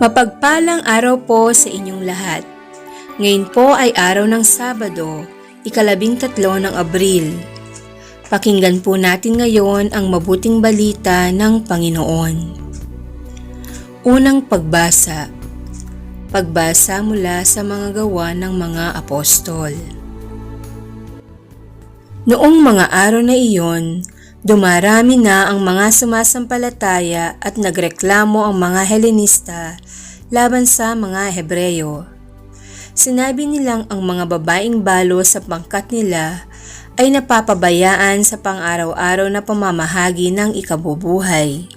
Mapagpalang araw po sa inyong lahat. Ngayon po ay araw ng Sabado, ikalabing tatlo ng Abril. Pakinggan po natin ngayon ang mabuting balita ng Panginoon. Unang pagbasa. Pagbasa mula sa mga gawa ng mga apostol. Noong mga araw na iyon, dumarami na ang mga sumasampalataya at nagreklamo ang mga Helenista laban sa mga Hebreyo. Sinabi nilang ang mga babaeng balo sa pangkat nila ay napapabayaan sa pang-araw-araw na pamamahagi ng ikabubuhay.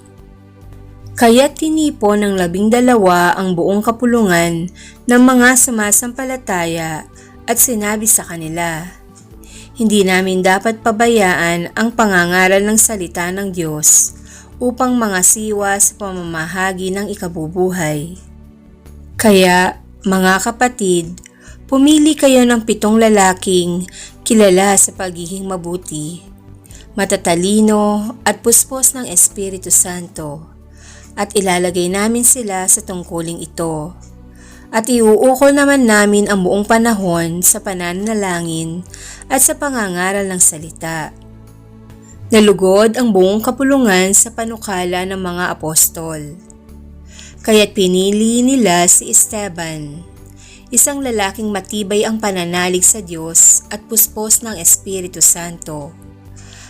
Kaya tinipo ng labing dalawa ang buong kapulungan ng mga sumasampalataya at sinabi sa kanila, Hindi namin dapat pabayaan ang pangangaral ng salita ng Diyos upang mga siwa sa pamamahagi ng ikabubuhay. Kaya, mga kapatid, pumili kayo ng pitong lalaking kilala sa pagiging mabuti, matatalino at puspos ng Espiritu Santo at ilalagay namin sila sa tungkuling ito. At iuukol naman namin ang buong panahon sa pananalangin at sa pangangaral ng salita. Nalugod ang buong kapulungan sa panukala ng mga apostol. Kaya't pinili nila si Esteban, isang lalaking matibay ang pananalig sa Diyos at puspos ng Espiritu Santo,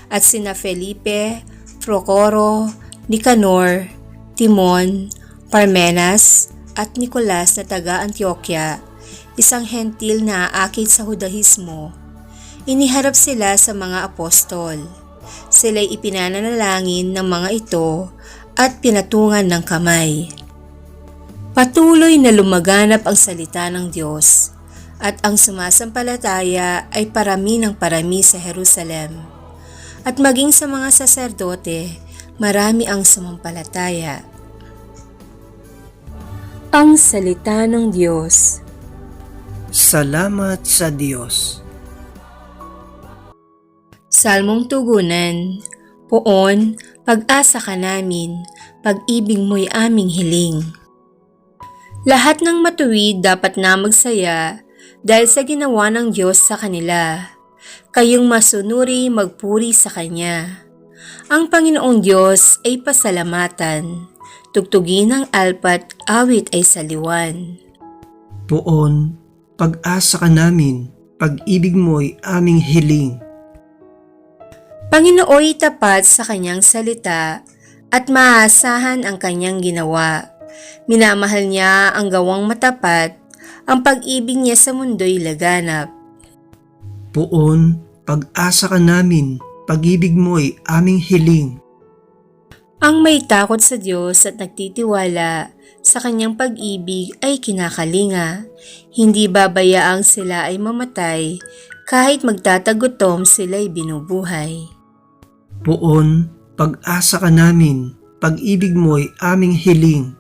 at sina Felipe, Procoro, Nicanor, Timon, Parmenas, at Nicolas na taga Antioquia, isang hentil na aakit sa Hudahismo. Iniharap sila sa mga apostol. Sila'y ipinananalangin ng mga ito at pinatungan ng kamay. Patuloy na lumaganap ang salita ng Diyos at ang sumasampalataya ay parami ng parami sa Jerusalem. At maging sa mga saserdote, marami ang sumampalataya. Ang Salita ng Diyos Salamat sa Diyos. Salmong Tugunan Poon, pag-asa ka namin, pag-ibig mo'y aming hiling. Lahat ng matuwid dapat na magsaya dahil sa ginawa ng Diyos sa kanila. Kayong masunuri magpuri sa Kanya. Ang Panginoong Diyos ay pasalamatan. Tugtugin ng alpat, awit ay saliwan. Poon, pag-asa ka namin, pag-ibig mo'y aming hiling. Panginooy tapat sa kanyang salita at maaasahan ang kanyang ginawa. Minamahal niya ang gawang matapat, ang pag-ibig niya sa mundo'y laganap. Poon, pag-asa ka namin, pag-ibig mo'y aming hiling. Ang may takot sa Diyos at nagtitiwala sa kanyang pag-ibig ay kinakalinga. Hindi babayaang sila ay mamatay kahit magtatagutom sila'y binubuhay. Poon, pag-asa ka namin, pag-ibig mo'y aming hiling.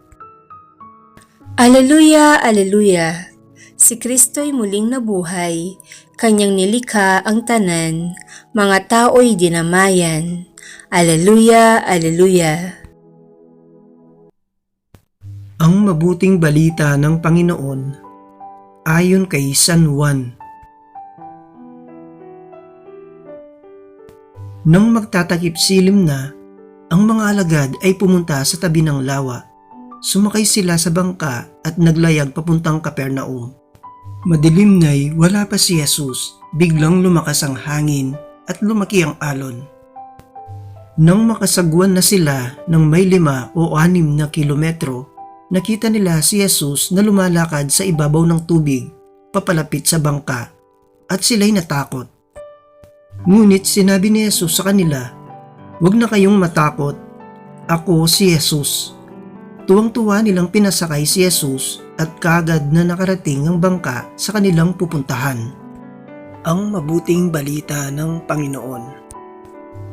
Aleluya, aleluya! Si Kristo'y muling nabuhay, kanyang nilikha ang tanan, mga tao'y dinamayan. Aleluya, aleluya! Ang mabuting balita ng Panginoon ayon kay San Juan. Nang magtatakip silim na, ang mga alagad ay pumunta sa tabi ng lawa. Sumakay sila sa bangka at naglayag papuntang Kapernaum. Madilim na'y wala pa si Jesus, biglang lumakas ang hangin at lumaki ang alon. Nang makasagwan na sila ng may lima o anim na kilometro, nakita nila si Jesus na lumalakad sa ibabaw ng tubig, papalapit sa bangka, at sila'y natakot. Ngunit sinabi ni Jesus sa kanila, Huwag na kayong matakot, ako si Jesus. Tuwang-tuwa nilang pinasakay si Jesus at kagad na nakarating ang bangka sa kanilang pupuntahan. Ang mabuting balita ng Panginoon.